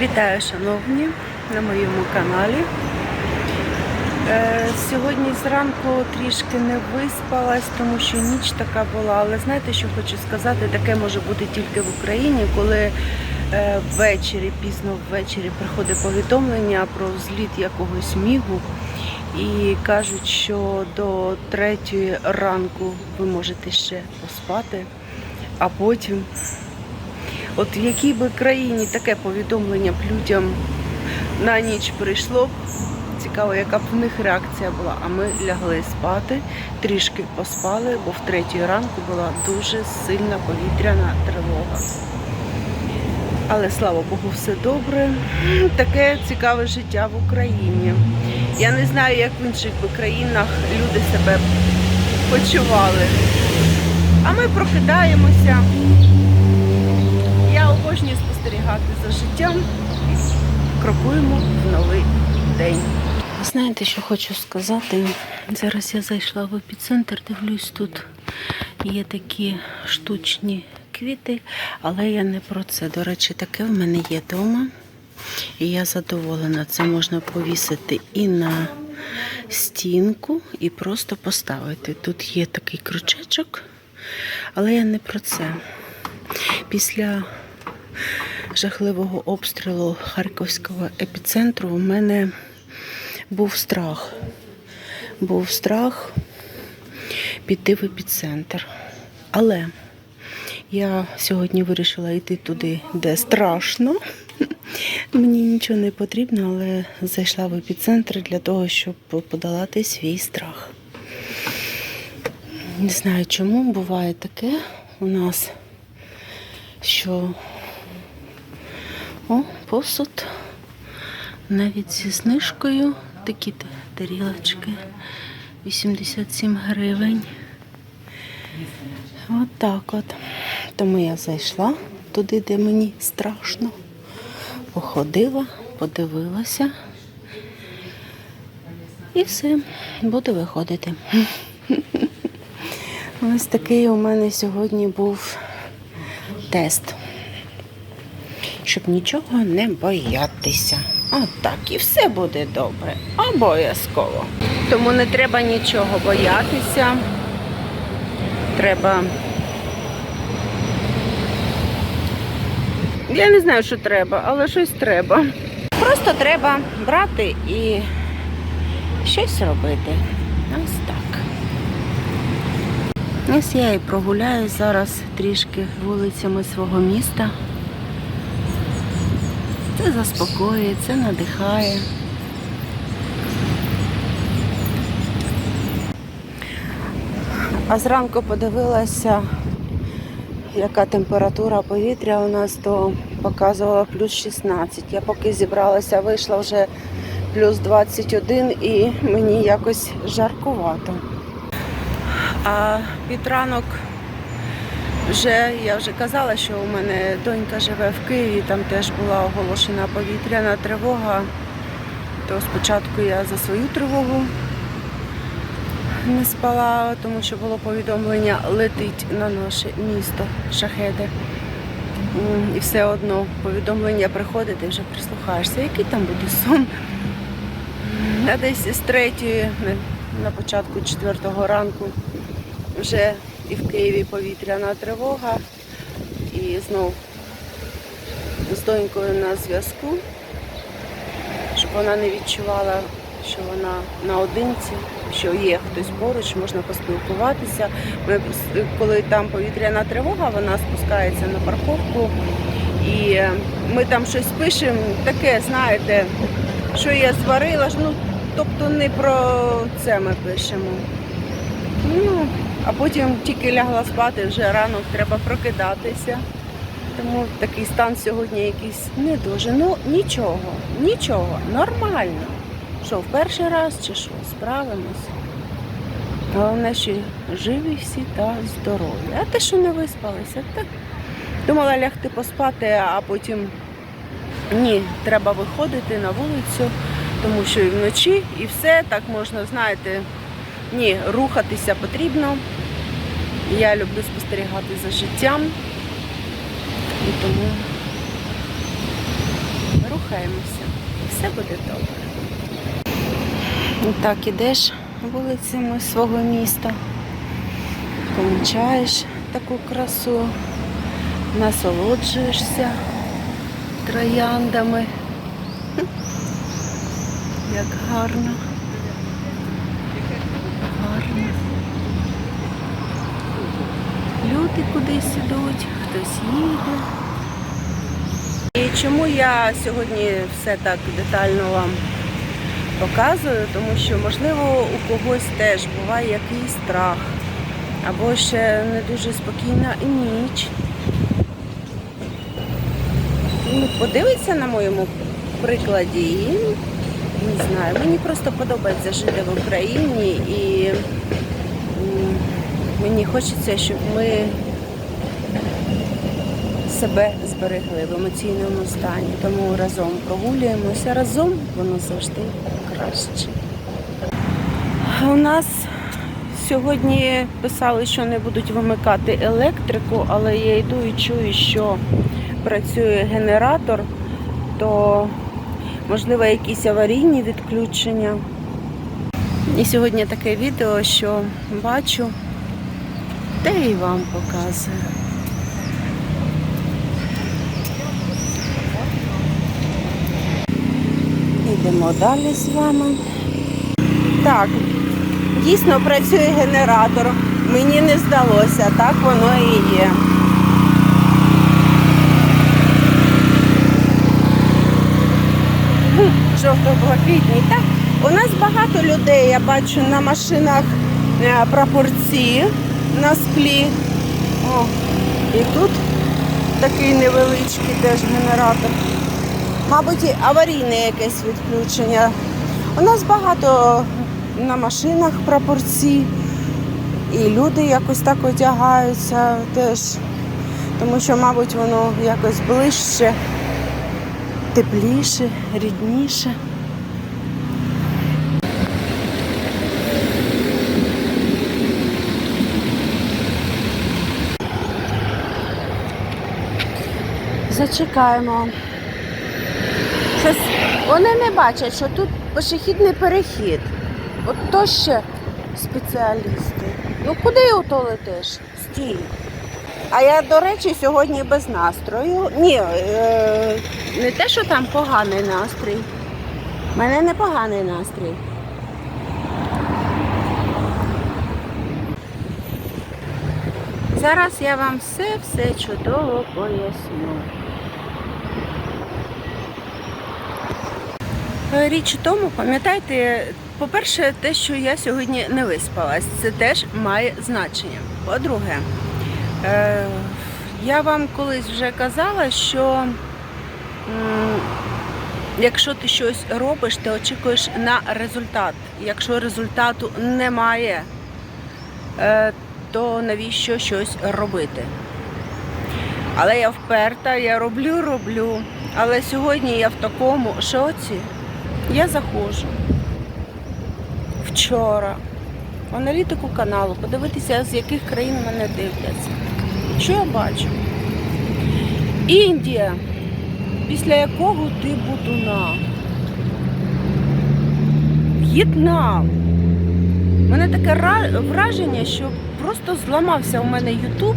Вітаю, шановні, на моєму каналі. Е, Сьогодні зранку трішки не виспалась, тому що ніч така була. Але знаєте, що хочу сказати? Таке може бути тільки в Україні, коли е, ввечері, пізно ввечері приходить повідомлення про зліт якогось мігу. І кажуть, що до третьої ранку ви можете ще поспати, а потім От в якій би країні таке повідомлення б людям на ніч прийшло б, цікаво, яка б в них реакція була. А ми лягли спати, трішки поспали, бо в третій ранку була дуже сильна повітряна тривога. Але слава Богу, все добре. Таке цікаве життя в Україні. Я не знаю, як в інших країнах люди себе почували. А ми прокидаємося. Обожнюю спостерігати за життям крокуємо в новий день. Знаєте, що хочу сказати? Зараз я зайшла в епіцентр, дивлюсь, тут є такі штучні квіти, але я не про це. До речі, таке в мене є вдома. І я задоволена. Це можна повісити і на стінку, і просто поставити. Тут є такий крючечок, але я не про це. Після жахливого обстрілу Харківського епіцентру у мене був страх. Був страх піти в епіцентр. Але я сьогодні вирішила йти туди, де страшно. Мені нічого не потрібно, але зайшла в епіцентр для того, щоб подолати свій страх. Не знаю чому буває таке у нас, що о, посуд навіть зі знижкою. Такі тарілочки 87 гривень. От так от. Тому я зайшла туди, де мені страшно. Походила, подивилася. І все, буду виходити. Ось такий у мене сьогодні був тест. Щоб нічого не боятися. Отак, і все буде добре. Обов'язково. Тому не треба нічого боятися. Треба. Я не знаю, що треба, але щось треба. Просто треба брати і щось робити. Ось так. Ось я і прогуляюсь зараз трішки вулицями свого міста. Це заспокоює, це надихає. А зранку подивилася, яка температура повітря у нас, то показувала плюс 16. Я поки зібралася, вийшла вже плюс 21 і мені якось жаркувато. А під ранок вже я вже казала, що у мене донька живе в Києві, там теж була оголошена повітряна тривога. То спочатку я за свою тривогу не спала, тому що було повідомлення летить на наше місто шахеди. І все одно повідомлення приходить, ти вже прислухаєшся, який там буде сон. А десь з третьої, на початку четвертого ранку, вже і в Києві повітряна тривога. І знов з донькою на зв'язку, щоб вона не відчувала, що вона наодинці, що є хтось поруч, можна поспілкуватися. Ми, коли там повітряна тривога, вона спускається на парковку. І е, ми там щось пишемо, таке, знаєте, що я зварила, ну, тобто не про це ми пишемо. Ну, а потім тільки лягла спати, вже ранок треба прокидатися. Тому такий стан сьогодні якийсь не дуже. Ну нічого, нічого, нормально. Що, в перший раз чи що, справимось. Головне, що живі всі та здорові. А те, що не виспалися, так думала лягти поспати, а потім ні, треба виходити на вулицю, тому що і вночі, і все так можна, знаєте, ні, рухатися потрібно. Я люблю спостерігати за життям. І тому рухаємося. Все буде добре. Так ідеш вулицями свого міста, помічаєш таку красу, насолоджуєшся трояндами. Як гарно. Гарно. Люди кудись ідуть, хтось їде. І чому я сьогодні все так детально вам показую? Тому що, можливо, у когось теж буває якийсь страх, або ще не дуже спокійна ніч. Ну, Подивиться на моєму прикладі не знаю, мені просто подобається жити в Україні і мені хочеться, щоб ми себе зберегли в емоційному стані. Тому разом прогулюємося, разом воно завжди краще. У нас сьогодні писали, що не будуть вимикати електрику, але я йду і чую, що працює генератор, то можливо якісь аварійні відключення. І сьогодні таке відео, що бачу, те і вам показую. Йдемо далі з вами. Так, дійсно працює генератор. Мені не здалося, так воно і є. Жовто-блакитні. Так, у нас багато людей, я бачу на машинах е, прапорці на склі. О, і тут такий невеличкий теж генератор. Мабуть, аварійне якесь відключення. У нас багато на машинах прапорці, і люди якось так одягаються теж, тому що, мабуть, воно якось ближче, тепліше, рідніше. Зачекаємо. Щось вони не бачать, що тут пішохідний перехід. От то ще спеціалісти. Ну куди ото летиш? Стій. А я, до речі, сьогодні без настрою. Ні, е, не те, що там поганий настрій. У мене не поганий настрій. Зараз я вам все-все чудово поясню. Річ у тому, пам'ятайте, по-перше, те, що я сьогодні не виспалась, це теж має значення. По-друге, е, я вам колись вже казала, що якщо ти щось робиш, ти очікуєш на результат. Якщо результату немає, е, то навіщо щось робити? Але я вперта, я роблю, роблю. Але сьогодні я в такому шоці. Я заходжу вчора в аналітику каналу, подивитися, з яких країн мене дивляться. Що я бачу? Індія, після якого ти Будуна. В'єтнам. У мене таке враження, що просто зламався у мене Ютуб.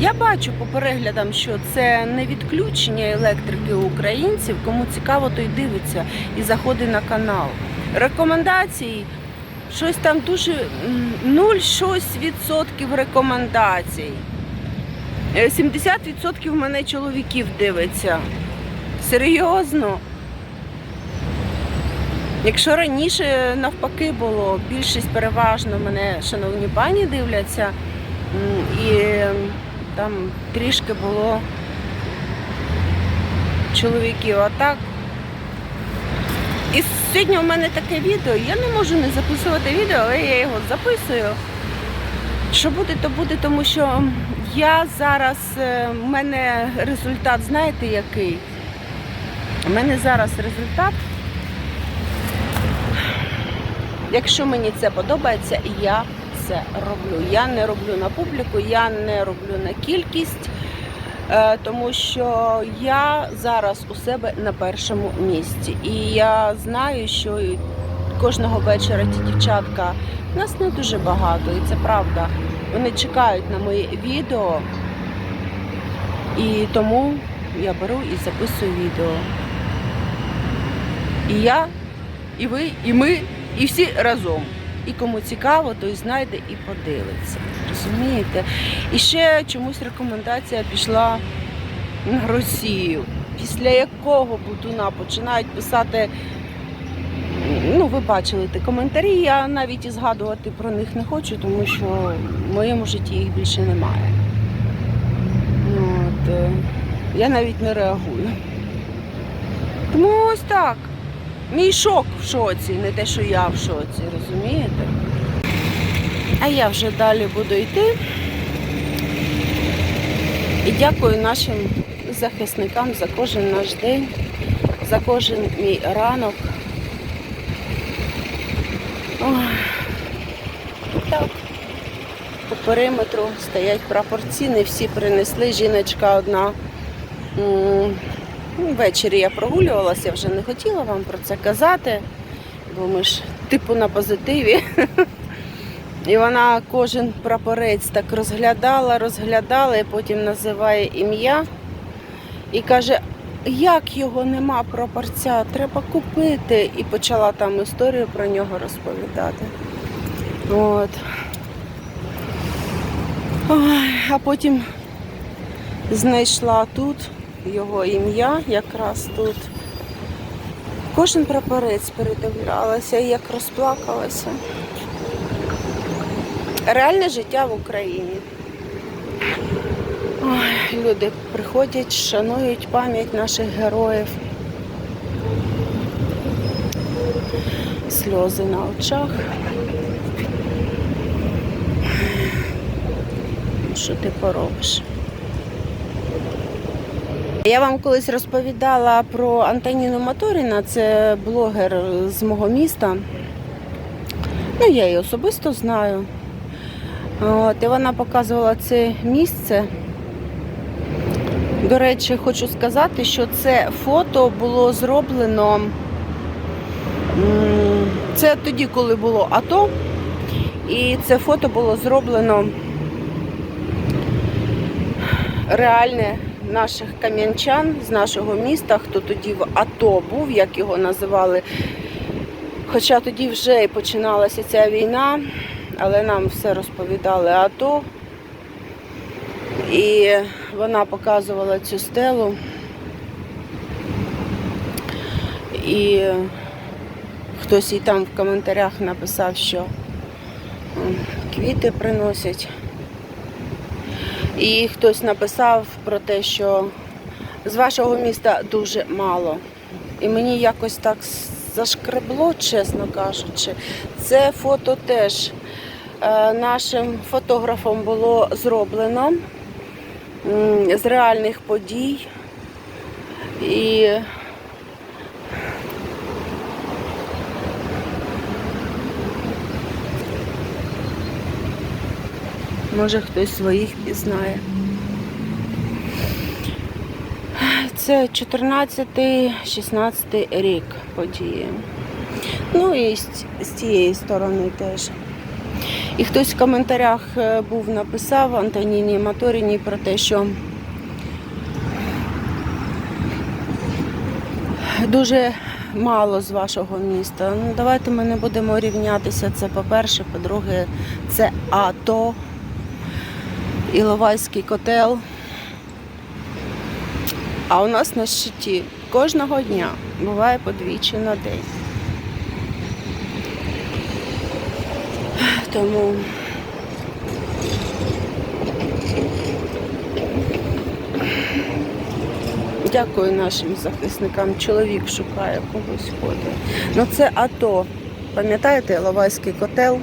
Я бачу по переглядам, що це не відключення електрики українців. Кому цікаво, той дивиться і заходить на канал. Рекомендації щось там дуже м, нуль щось відсотків рекомендацій. Е, 70% в мене чоловіків дивиться. Серйозно. Якщо раніше навпаки було, більшість переважно мене, шановні пані, дивляться, і там трішки було чоловіків. А так. І сьогодні у мене таке відео. Я не можу не записувати відео, але я його записую. Що буде, то буде, тому що я зараз, е, в мене результат, знаєте який? У мене зараз результат. Якщо мені це подобається, я це роблю. Я не роблю на публіку, я не роблю на кількість. Е, тому що я зараз у себе на першому місці. І я знаю, що кожного вечора ті дівчатка нас не дуже багато, і це правда. Вони чекають на моє відео, і тому я беру і записую відео. І я, і ви, і ми, і всі разом. І кому цікаво, той знайде і подивиться. Розумієте? І ще чомусь рекомендація пішла на Росію, після якого Бутуна починають писати. Ну, ви бачили ті коментарі, я навіть і згадувати про них не хочу, тому що в моєму житті їх більше немає. От, е, я навіть не реагую. Тому ось так. Мій шок в шоці, не те, що я в шоці, розумієте? А я вже далі буду йти. І дякую нашим захисникам за кожен наш день, за кожен мій ранок. Ой. Так. По периметру стоять прапорці, не всі принесли. Жіночка одна. Ввечері я прогулювалася, я вже не хотіла вам про це казати, бо ми ж типу на позитиві. І вона кожен прапорець так розглядала, розглядала і потім називає ім'я і каже, як його нема прапорця, треба купити. І почала там історію про нього розповідати. От. Ой, а потім знайшла тут його ім'я, якраз тут. Кожен прапорець передивлялася і як розплакалася. Реальне життя в Україні. Ой, люди приходять, шанують пам'ять наших героїв. Сльози на очах. Що ти поробиш? Я вам колись розповідала про Антоніну Моторіна, це блогер з мого міста. Ну, я її особисто знаю. От, і вона показувала це місце. До речі, хочу сказати, що це фото було зроблено. Це тоді, коли було АТО, і це фото було зроблено реальне наших кам'янчан з нашого міста, хто тоді в АТО був, як його називали. Хоча тоді вже і починалася ця війна, але нам все розповідали АТО. І вона показувала цю стелу. І хтось їй там в коментарях написав, що квіти приносять. І хтось написав про те, що з вашого міста дуже мало. І мені якось так зашкребло, чесно кажучи. Це фото теж е, нашим фотографом було зроблено з реальних подій. І може хтось своїх пізнає. Це 14-16 рік події. Ну і з, цієї сторони теж. І хтось в коментарях е, був написав Антоніні Моторіні про те, що дуже мало з вашого міста. Ну, давайте ми не будемо рівнятися. Це по-перше, по-друге, це АТО, Іловайський котел. А у нас на щиті кожного дня буває подвічі на день. Тому дякую нашим захисникам. Чоловік шукає когось ходить. Ну це АТО. Пам'ятаєте, Іловайський котел?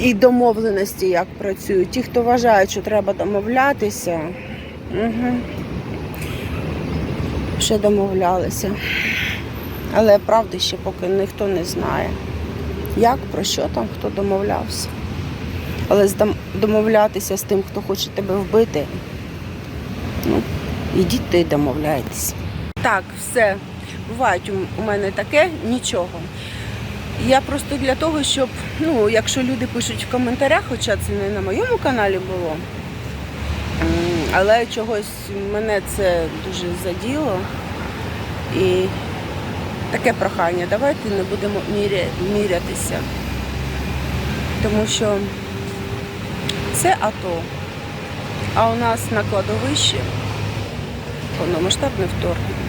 І домовленості як працюють. Ті, хто вважають, що треба домовлятися, угу. ще домовлялися. Але правди ще поки ніхто не знає, як, про що там, хто домовлявся. Але домовлятися з тим, хто хоче тебе вбити, Ну, ідіть й домовляйтесь. Так, все. Бувають у мене таке, нічого. Я просто для того, щоб, ну, якщо люди пишуть в коментарях, хоча це не на моєму каналі було, але чогось мене це дуже заділо. І таке прохання, давайте не будемо міря- мірятися. Тому що це АТО. А у нас на кладовищі повномасштабне вторгнення.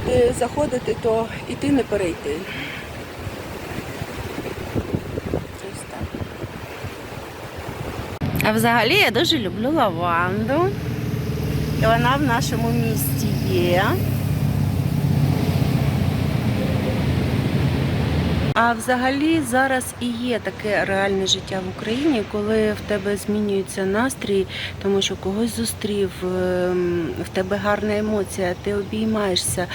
Туди заходити, то йти не перейти. А взагалі я дуже люблю лаванду. І вона в нашому місті є. А взагалі зараз і є таке реальне життя в Україні, коли в тебе змінюється настрій, тому що когось зустрів, ем, в тебе гарна емоція, ти обіймаєшся,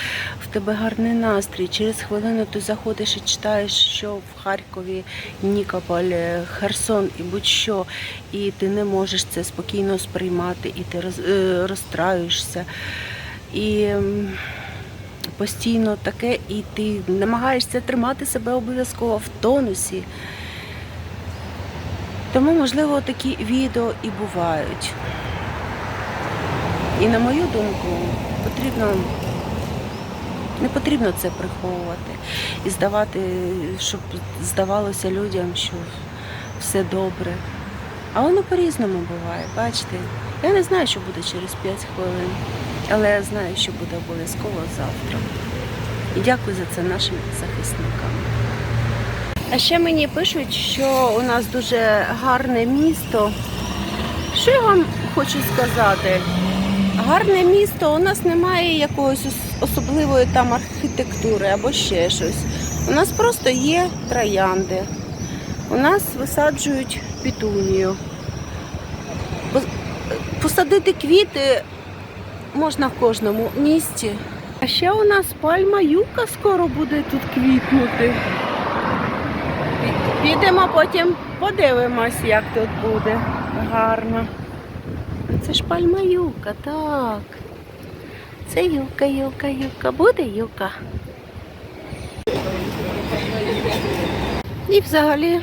в тебе гарний настрій. Через хвилину ти заходиш і читаєш, що в Харкові, Нікополь, е, Херсон і будь-що, і ти не можеш це спокійно сприймати, і ти е, розстраюєшся. І ем, постійно таке, і ти намагаєшся тримати себе обов'язково в тонусі. Тому, можливо, такі відео і бувають. І на мою думку, потрібно не потрібно це приховувати і здавати, щоб здавалося людям, що все добре. А воно по-різному буває, бачите. Я не знаю, що буде через 5 хвилин, але я знаю, що буде обов'язково завтра. І дякую за це нашим захисникам. А ще мені пишуть, що у нас дуже гарне місто. Що я вам хочу сказати? Гарне місто, у нас немає якоїсь особливої там архітектури або ще щось. У нас просто є троянди. У нас висаджують пітунію. Посадити квіти можна в кожному місті. А ще у нас пальма юка скоро буде тут квітнути. Пі- Підемо потім подивимось, як тут буде. Гарно. Це ж пальма юка, так. Це юка, юка, юка. Буде юка. І взагалі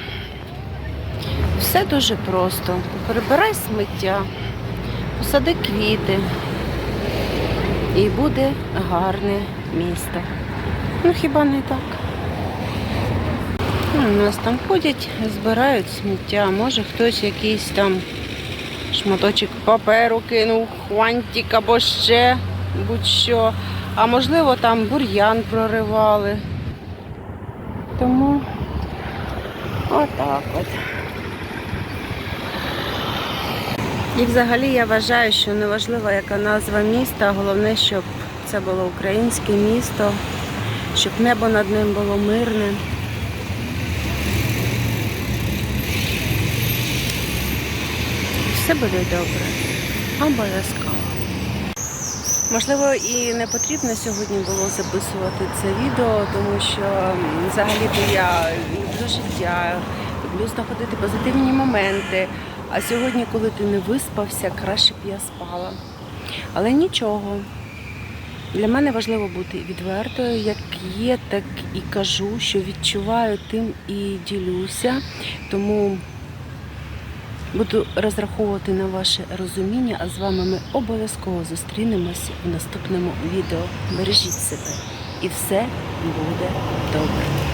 все дуже просто. Прибирай сміття, посади квіти. І буде гарне місто. Ну хіба не так? Ну, у нас там ходять, збирають сміття. Може хтось якийсь там шматочок паперу кинув, хвантик або ще будь-що. А можливо там бур'ян проривали. Тому отак от. І взагалі я вважаю, що неважливо, яка назва міста, головне, щоб це було українське місто, щоб небо над ним було мирне. Все буде добре. Обов'язково. Можливо, і не потрібно сьогодні було записувати це відео, тому що взагалі-то я люблю життя, люблю знаходити позитивні моменти. А сьогодні, коли ти не виспався, краще б я спала. Але нічого. Для мене важливо бути відвертою, як є, так і кажу, що відчуваю тим і ділюся. Тому буду розраховувати на ваше розуміння, а з вами ми обов'язково зустрінемось у наступному відео. Бережіть себе і все буде добре.